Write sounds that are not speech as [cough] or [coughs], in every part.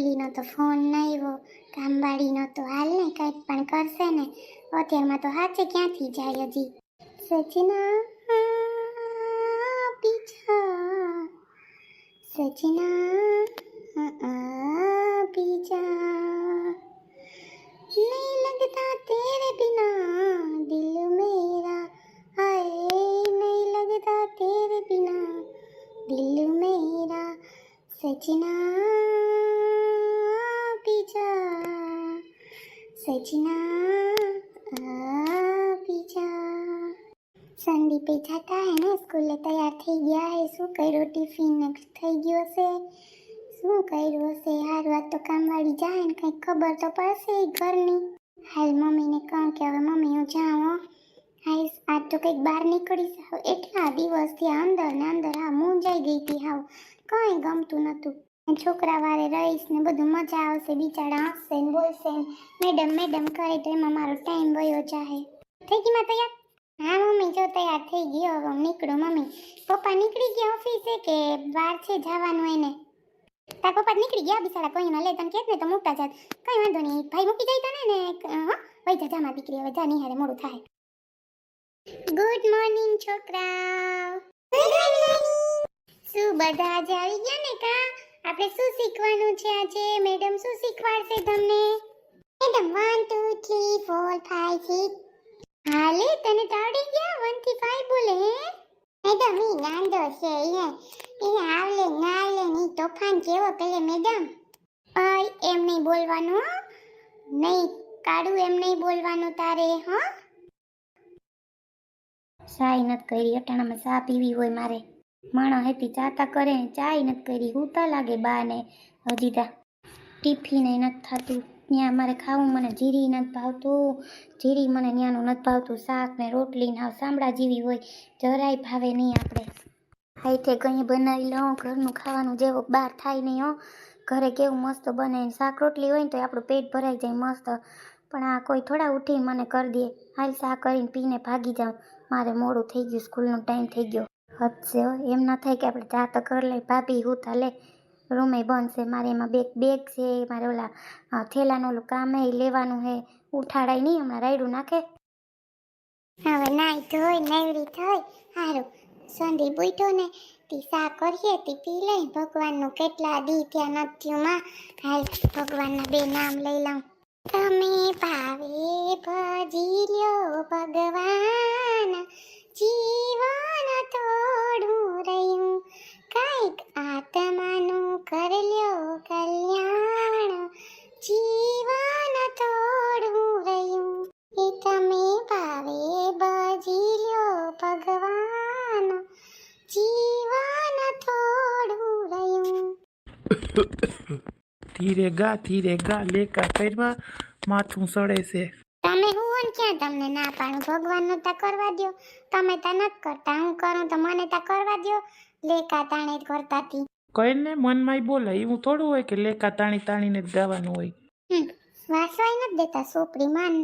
ઓલીનો તો ફોન ન આવ્યો કામવાળીનો તો હાલ ને કંઈક પણ કરશે ને. અત્યારમાં તો હાચે ક્યાંથી જાય હજી? સજના પીછા. સજના પીછા. નહીં લગતા તેરે બિના દિલ મેરા. હાય, નહીં લગતા તેરે બિના દિલ મેરા. સજના રચના બીજા. સંદીપે જતા હે ને સ્કૂલે તૈયાર થઈ ગયા હે. શું કર્યું? ટિફિન થઈ ગયો હશે? શું કર્યું હશે? હાર વાત તો કામવાળી જાય ને કંઈક ખબર તો પડશે ઘરની. હાલ મમ્મીને કહું કે હવે મમ્મી, હું જાઉં હાઈસ આજ તો કંઈક બહાર નીકળી એટલા દિવસથી અંદર ને અંદર હા મૂંઝાઈ ગઈ હતી હાવ. કંઈ ગમતું નહોતું. છોકરા વારે રહીશ ને બધું મજા આવશે, બિચારા હસશે ને બોલશે મેડમ મેડમ કરે તો એમાં મારો ટાઈમ વયો જાહે. થઈ ગઈ માં તૈયાર? હા, મમ્મી, જો તૈયાર થઈ ગયો હવે નીકળું, મમ્મી. પપ્પા નીકળી ગયા ઓફિસે કે બહાર છે જવાનું એને? તાર પપ્પા નીકળી ગયા બિચારા કોઈ લે, તને કેત ને તો મૂકતા જાત. કઈ વાંધો નહીં. ભાઈ મૂકી જાય તને ને હા. વઈ જા જામાં દીકરી, હવે જા નિહારે મોડું થાય. ગુડ મોર્નિંગ છોકરા શું, બધા આજે આવી ગયા ને કા? આપણે શું શીખવાનું છે આજે? મેડમ શું શીખવાડશે તમને? Madam one two three four five six હાલે તને તો ગયા. 1 થી 5 બોલે મેડમ, ઈ નાંદો છે, ઈ એ આવલે નાલે ની તોફાન કેવો પેલે મેડમ. ઓય એમ નહીં બોલવાનું નહીં કાડું એમ નહીં બોલવાનું તારે, હા. સાઈ નથી કરી, અટાણામાં સા પીવી હોય મારે. માણા હેતી ચાતા કરે ને ચાય નથી કરી, હુતા લાગે બા ને હજી તા ટિફિન નથી થતું. ત્યાં મારે ખાવું, મને જીરી નથી ભાવતું. જીરી મને ત્યાંનું નથી ભાવતું. શાક ને રોટલી ને સાંભળા જેવી હોય. જરાય ભાવે નહીં આપણે હાઈથે કંઈ બનાવી લઉં, ઘરનું ખાવાનું જેવો બહાર થાય નહીં હો. ઘરે કેવું મસ્ત બને શાક રોટલી હોય ને તો આપણું પેટ ભરાઈ જાય મસ્ત. પણ આ કોઈ થોડા ઉઠી મને કરી દે. હાલ શાક કરીને પીને ભાગી જાઉં. મારે મોડું થઈ ગયું, સ્કૂલનો ટાઈમ થઈ ગયો. હદ એમ ના થાય કે આપણે ચા તો ઘર લઈ. ભાભી હું લે, રૂમે બંધ છે. મારે એમાં બેગ બેગ છે. મારે ઓલા થેલાનું ઓલું કામ એ લેવાનું હે. ઉઠાડાય નહીં, હમણાં રાયડું નાખે. હવે નાઈ ધોઈ, નવરી થઈ સારું સંધી બુઈટો ને તી સા કરીએ, તી પી લઈ. ભગવાનનું કેટલા દી ત્યાં નથી માં. હાલ, ભગવાનના બે નામ લઈ લઉં. તમે ભાવે ભજી લ્યો ભગવાન. જીવન થોડું રહ્યું કંઈક આત્માનું કરલ્યો કલ્યાણ. જીવન થોડું રહ્યું એ તમે ભાવે ભજી લ્યો ભગવાન. જીવન થોડું રહ્યું [coughs] ધીરે ગા ધીરે ગા, લેકા પેરમાં માથું સડે છે. ને ક્યાં તમને ના પાડું ભગવાનનું તા કરવા દો તમે તા નથી કરતા હું કરું તો મને તા કરવા દો લેકા તાણે જ કરતા તી. કઈને મનમાં બોલે એવું થોડું હોય કે લેકા તાણી તાણીને ગાવાનું હોય. વાસવાય નથી દેતા સોપડી માન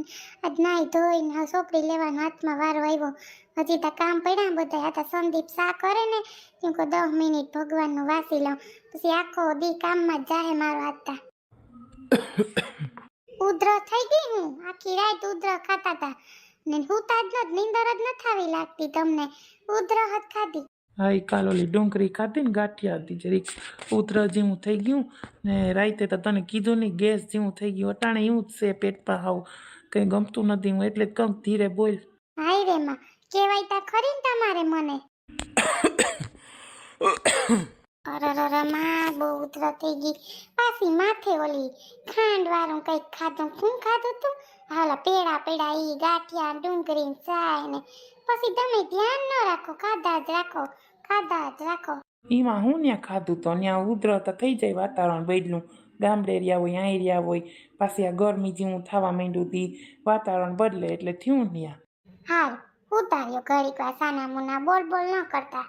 આજ નાઈ ધોઈને ને સોપડી લેવાનો હાથમાં વારો આવ્યો. હજી તા કામ પડ્યા બધા આ તા સંદીપ સા કરે ને? હું કહું દસ મિનિટ ભગવાનનું વાસી લઉં. પછી આખો દી કામમાં જ જાહે મારો હાથ તા. [coughs] ઉધર થઈ ગઈ હું. આખી રાત ઉધ્ર ખાતા હતા ને હુતા જ નથી નીંદર જ નથી આવી લાગતી તમને. ઉધ્ર હત ખાધી. હા એ કાલ ઓલી ડુંગળી ખાધી ને ગાંઠિયા હતી જરીક. ઉધર જેવું થઈ ગયું ને રાતે તો તને કીધું નહીં ગેસ જેવું થઈ ગયું. અટાણે એવું જ છે પેટ પર આવું કંઈ ગમતું નથી હું એટલે જ કહું ધીરે બોલ. હાય રે માં. કેવાય તા ખરી ને તમારે મને? [coughs] અરરરમાં. ઉધર થઈ ગઈ. પાછી માથે ઓલી ખાંડ વાળું કંઈક ખાધું. શું ખાધું તું? હાલા પેડા પેડા ઈ ગાંઠિયા ડુંગળી ચાય ને પછી તમે ધ્યાન ન રાખો ખાધા જ રાખો ખાધા જ રાખો. એમાં હું ત્યાં ખાધું તો? ત્યાં ઉધરો તો થઈ જાય વાતાવરણ બદલું. ગામડે રહ્યા હોય અહીં રહ્યા હોય પાછી આ ગરમી જેવું થવા માંડ્યું તી વાતાવરણ બદલે એટલે થયું ત્યાં હાલ ઉતાર્યો ઘડીક વાર સાના મુના બોલ બોલ ન કરતા.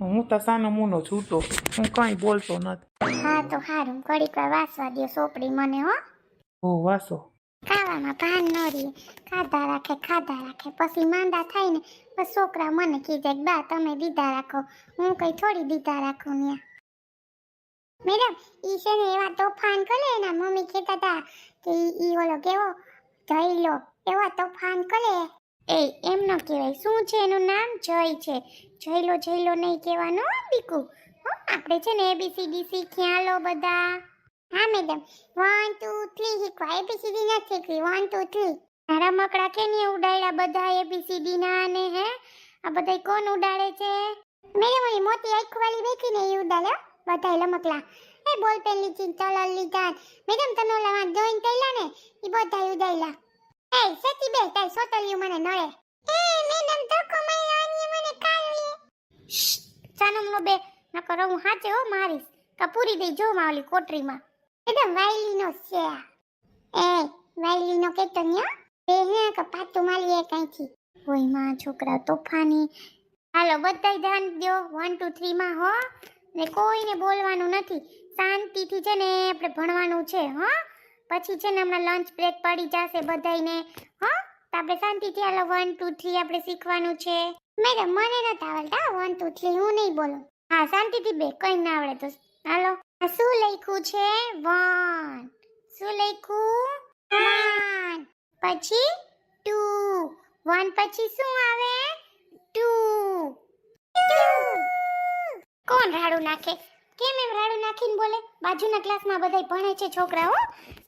હું તો સાનો મૂનો છૂટો હું કાંઈ બોલતો નથી. હા તો હારું. ઘડીક વાર વાસવા દ્યો સોપડી મને હો. ઓ વાસો. ખાવામાં ભાન ન રહે ખાધા રાખે ખાધા રાખે. પછી માંદા થાય ને છોકરા મને કીધે બા તમે દીધા રાખો. હું કઈ થોડી દીધા રાખું ન્યા. મેડમ ઈ છે ને એવા તોફાન કરે એના મમ્મી કહેતા હતા કે ઈ- ઓલો કેવો? જયલો. એવા તોફાન કરે. એ, એમ ન કહેવાય. શું છે એનું નામ? જય છે. જયલો જયલો નહીં કહેવાનો બીકુ. આપણે છે ને એબીસીડી શીખ્યા લો બધા. હા મેડમ વન ટુ થ્રી શીખવા એબીસીડી નથી શીખવી. વન ટુ થ્રી મારા મકડા કે નહીં ઉડાડ્યા બધા એબીસીડી ના ને, હે? આ બધા કોણ ઉડાડે છે? મેડમ એ મોટી આંખ વાળી બેઠી ને એ ઉડાડે બધા લમકલા. એ બોલ પેન લીધી તલલ લીધા. મેડમ તમે ઓલા જોઈન કઈલા ને એ બધા ઉડાડ્યા. એ સતી બે તાઈ સોતલિયું મને નળે એ મેડમ ધક્કો માર્યો આની મને કાઢી સાનમનો બે નકર હું હાચે હો મારીશ કપૂરી દઈ જો માં ઓલી કોટરીમાં મેડમ વાયલીનો છે આ. એ વાયલીનો કેતો ન્યા બે હે કે પાતું માલીએ કાંઈથી ઓયમાં છોકરા તોફાની હાલો બધાય ધ્યાન દ્યો વન ટુ થ્રી માં હો ને કોઈને બોલવાનું નથી શાંતિથી છે ને આપણે ભણવાનું છે હો પછી છે ને હમણાં લંચ બ્રેક પડી જશે બધાને હા, તો આપણે શાંતિથી હાલો વન ટુ થ્રી આપણે શીખવાનું છે. મેડમ, મને નથી આવડતા વન ટુ થ્રી હું નહીં બોલું. હા, શાંતિથી બે કંઈ ના આવડે તો. હાલો, આ શું લખ્યું છે? વન શું લખ્યું? વન પછી ટુ વન પછી શું આવે? ટુ કોણ રાડું નાખે? કેમ એમ રાડું નાખીને બોલે? બાજુના ક્લાસમાં બધાય ભણે છે છોકરાઓ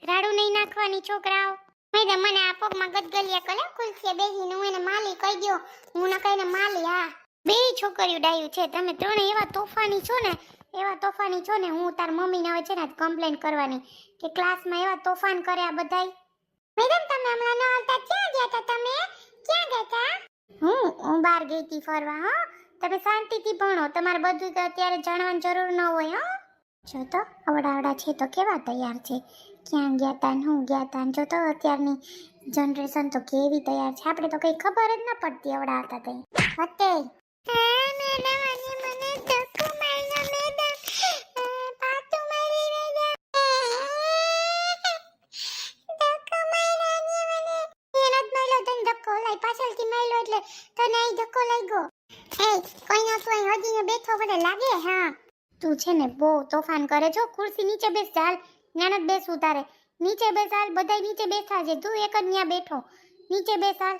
રાડું નહીં નાખવાની છોકરાઓ. મેડમ મને આ પગમાં ગદગલિયા કરે ખુલશે. બેહીને હું એને માલી કહી દો હું ન કહીને માલી, હા. બે છોકરીઓ ડાયું છે. તમે ત્રણે એવા તોફાની છો ને, એવા તોફાની છો ને, હું તાર મમ્મીને હવે છે ને કમ્પ્લેન કરવાની કે ક્લાસમાં એવા તોફાન કરે આ બધાય મેડમ તમે હમણાં ન આવતા? ક્યાં ગયા હતા તમે? ક્યાં ગયા હતા હું હું બહાર ગઈ હતી ફરવા, હો. તમે શાંતિથી ભણો. તમારે બધું તો અત્યારે જાણવાની જરૂર ન હોય, હો. જો તો અવડાવડા છે તો કેવા તૈયાર છે? ક્યાં ગયા તા હું ગયા તા જો તો અત્યારની જનરેશન તો કેવી તૈયાર છે? આપણે તો કઈ ખબર જ ન પડતી અવડા હતા તઈ. હતે લાઈ પાછળથી માર્યો એટલે તને ધક્કો લાગ્યો એ કોઈ ના કોઈ હજીને બેઠો પડે લાગે, હા. તું છે ને બહુ તોફાન કરે છો ખુરશી નીચે બેસ, ચાલ ન્યા જ બેસવું તારે નીચે બેસાલ બધાય નીચે બેઠા છે, તું એક જ ન્યા બેઠો. નીચે બેસાલ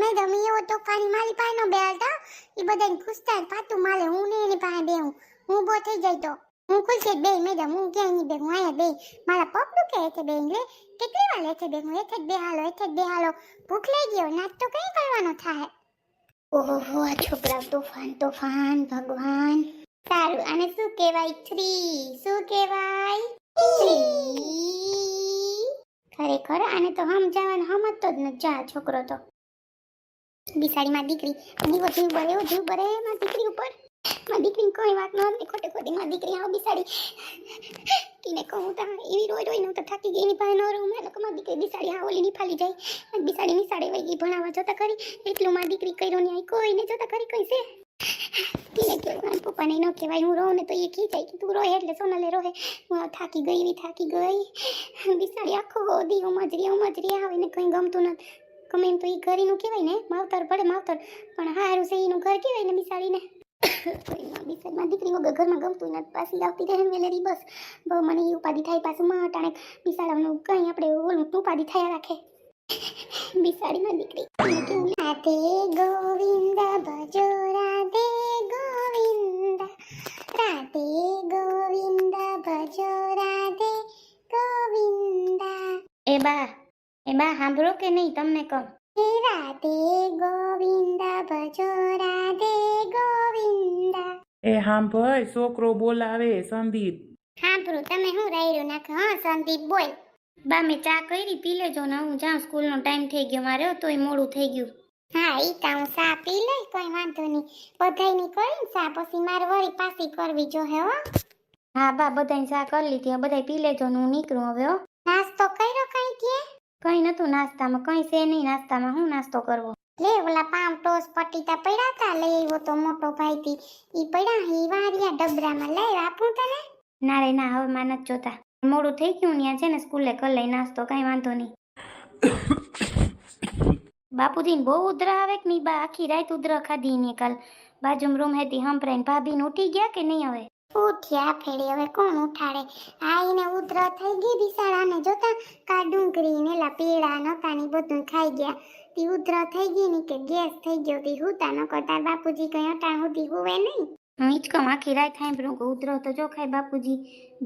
મેડમ એવો તોફાની મારી પાસે નો બેહાલતા એ બધાને ખુશતા પાતું માલે, હું ને એની પાસે બેહું. હું બહુ થઈ જાય તો. હું જ બે મેડમ, હું ક્યાંય નહીં બે હું અહીંયા બે મારા પગ દુખે એટલે બે લે? કેટલી વાર લેથે બે હું એથે જ બે હાલો એથે જ બે હાલો ભૂખ લઈ ગયો નાસ્તો કઈ કરવાનો થાય ઓહો આ છોકરા તોફાન તોફાન, ભગવાન. સારું, આને શું કહેવાય? થ્રી શું કહેવાય? થ્રી ખરેખર, આને તો સમજાવવાનું સમજતો જ નથી. જા, છોકરો તો. બિસાડી માં દીકરી. દીવો જીવ બરે જીવ બરે માં દીકરી ઉપર. માં દીકરી કોઈ વાત ન હતી. ખોટે ખોટી માં દીકરી આવો બિસાડી. કીને કહું તા એવી રોઈ રોઈને હું તો થાકી ગઈ, એની પાસે ન રહું. મેં લોકો દીકરી બિસાડી હા ઓલી નિફાલી જાય. બિસાડી નિસાડે વહી ગઈ ભણાવવા જોતા ખરી. એટલું માં દીકરી કર્યો ને કોઈને જોતા ખરી, કઈ છે? કીને કેવું પપ્પાને ન કહેવાય. હું રહું ને તો એ ખીચાય કે તું રોહે એટલે સોનલે રોહે. હું થાકી ગઈ એવી થાકી ગઈ. બિસાડી આખો દી ઉમજરી ઉમજરી આવે ને કંઈ ગમતું નથી. ગમે એમ તો એ ઘરીનું કહેવાય ને, માવતર પડે માવતર, પણ હારું છે એનું ઘર કહેવાય ને બિસાડીને. બિસાડીમાં દીકરી વગર ઘરમાં ગમતું નથી. પાછી આવતી રહે વેલેરી બસ. બહુ મને એ ઉપાધિ થાય પાછું માં અટાણે બિસાડાનું કંઈ આપણે ઓલું ઉપાધિ થયા રાખે. બિસાડીમાં દીકરી. કેવું રાધે ગોવિંદ, ભજો રાધે ગોવિંદ. રાધે ગોવિંદ, ભજો રાધે ગોવિંદ. એ બા એ બા, સાંભળો કે નહીં તમને કહું? હે રાધે ગોવિંદ ભજો રાધે ગોવિંદ. એ હા ભાઈ છોકરો બોલાવે સંદીપ. સાંભળો તમે હું રાયરું નાખો હા સંદીપ બોલ. બા મેં ચા કરી પી લેજો ને હું જાઉં સ્કૂલનો ટાઈમ થઈ ગયો મારે તોય મોડું થઈ ગયું. હા ઈ તો હું સા પી લઈ કોઈ વાંધો નહીં. બધાયની કરીને સા પછી મારે વળી પાછી કરવી જો હે હો. હા બા બધાય ચા કરી લીધી હવે બધાય પી લેજો ને હું નીકળું હવે હો. નાસ્તો કર્યો કઈ કે? કઈ નતું નાસ્તામાં કઈ છે નહીં નાસ્તામાં. હું નાસ્તો કરવો? લે ઓલા પામ ટોસ પટીતા પડ્યા હતા લઈ આવ્યો તો મોટો ભાઈ થી ઈ પડ્યા હી વારિયા ડબરામાં. લઈ આપું તને? ના રે ના હવે માં નથી જોતા. મોડું થઈ ગયું ત્યાં છે ને સ્કૂલે કર લઈ નાસ્તો કઈ વાંધો નહીં. બાપુજીને બહુ ઉધરા આવે કે નહીં? બા આખી રાત ઉધરા ખાધી ને કાલ. બાજુમાં રૂમ હતી હંભરાઈને ભાભીને ઉઠી ગયા કે નહીં હવે? ઉઠ્યા ફેડી હવે કોણ ઉઠાડે? આ એને ઉધરા થઈ ગઈ બિસાડાને જોતા કા ડુંગળી ને પીળા પેડા નતા બધું ખાઈ ગયા. તી ઉધરા થઈ ગઈ ને કે ગેસ થઈ ગયો તી હુતા ન કરતા બાપુજી કઈ અટાણ સુધી હુવે નહીં. હું હિચકમ આખી રાત થાય કે ઉધરો તો જો ખાય બાપુજી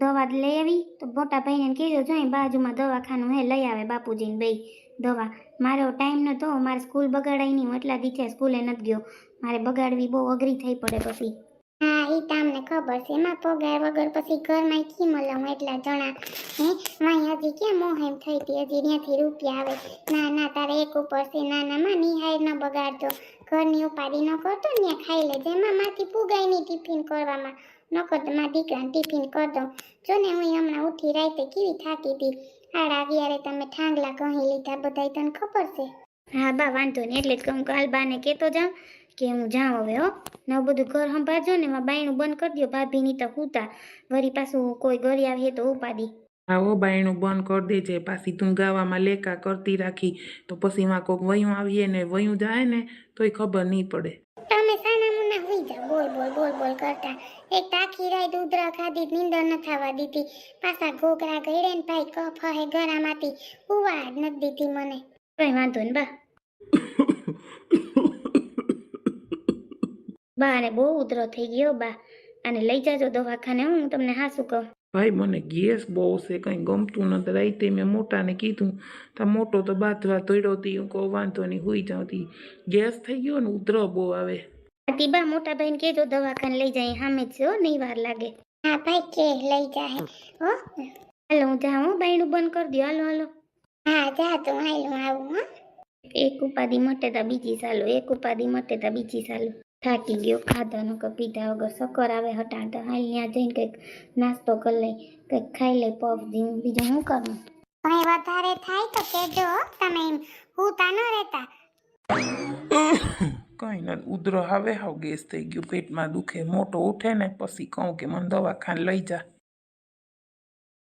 દવા લઈ આવી, તો મોટા ભાઈને કીધો જોઈ બાજુમાં દવાખાનું હે, લઈ આવે બાપુજીને બે દવા. મારો ટાઈમ નતો, મારે સ્કૂલ બગાડાઈ નહીં એટલા દીથે સ્કૂલે નથી ગયો. મારે બગાડવી બહુ અઘરી થઈ પડે પછી. એ તમને ખબર છે, એમાં પગાર વગર પછી ઘરમાં કી મળું એટલા જણા, હે? વાંઈ હજી ક્યાં મોહેમ થઈ હતી? હજી ત્યાંથી રૂપિયા આવે. ના ના, તારે એક ઉપર છે. ના ના, માં નિહાય ન બગાડતો. ઘરની ઉપાડી ન કરતો ને ખાઈ લે જેમાં માંથી પુગાય ટિફિન કરવામાં. ન કરતો મારા દીકરાને ટિફિન કર દઉં. જો ને હું હમણાં ઉઠી રાતે કેવી થાકી હતી? આડ અગિયારે તમે ઠાંગલા કહી લીધા બધાય, તને ખબર છે? હા, બા, વાંધો નહીં. એટલે જ કહું કાલ બાને કહેતો જાઉં. કે હું જાઉં હવે હો. ને બધું ઘર સંભાળજો ને એમાં બાયણું બંધ કરી દો ભાભીની તો હુતા. વળી પાછું કોઈ ઘરે આવે તો ઉપાડી. આવો બાયણું બંધ કરી દેજે. પાછી તું ગાવામાં લેકા કરતી રાખી. તો પછી માં કોઈક વયું આવીએ ને વયું જાય ને તોય ખબર નહીં પડે. તમે સાના મુના હોઈ જાઓ. બોલ બોલ બોલ બોલ કરતા. એક તાખી રાઈ ઉધરા ખાધી નીંદર ન થવા દીધી. પાછા ઘોઘરા ગળે ને ભાઈ કફ હે ગરામાંથી ઉવાડ ન દીધી મને. કઈ વાંધો ને બા. બા ને બહુ ઉધરો થઈ ગયો બા. અને લઈ જાજો દવાખાને હું તમને હાસું કહું. ભાઈ મને ગેસ બહુ છે કંઈ ગમતું નથી. રાઈતે મેં મોટાને કીધું તા મોટો તો બાંધવા તોડ્યો હતી હું કહું વાંધો નહીં હોઈ જાઉં ગેસ થઈ ગયો ને ઉધરો બહુ આવે. બા મોટા ભાઈને કહેજો દવાખાને લઈ જાય સામે જ છે હો નહીં વાર લાગે. હા ભાઈ કે લઈ જાય હો. હાલો હું જાઉં હો બાયણું બંધ કરી દો હાલો હાલો. હા જા તો હાલો આવું હો. એક ઉપાધિ મટે તા બીજી સાલું એક ઉપાધિ મટે તા બીજી સાલું થાકી ગયો. ખાધાનું કે પીધા વગર સકર આવે હટાડતા હાલ ત્યાં જઈને કંઈક નાસ્તો કરી લઈ કંઈક ખાઈ લઈ પફ દીધું બીજું શું કરું? કંઈ વધારે થાય તો કહેજો તમે એમ હુતા ન રહેતા. [coughs] કંઈ નથી ઉધરો આવે હાવ ગેસ થઈ ગયું પેટમાં દુખે મોટો ઉઠે ને પછી કહું કે મને દવાખાને લઈ જા.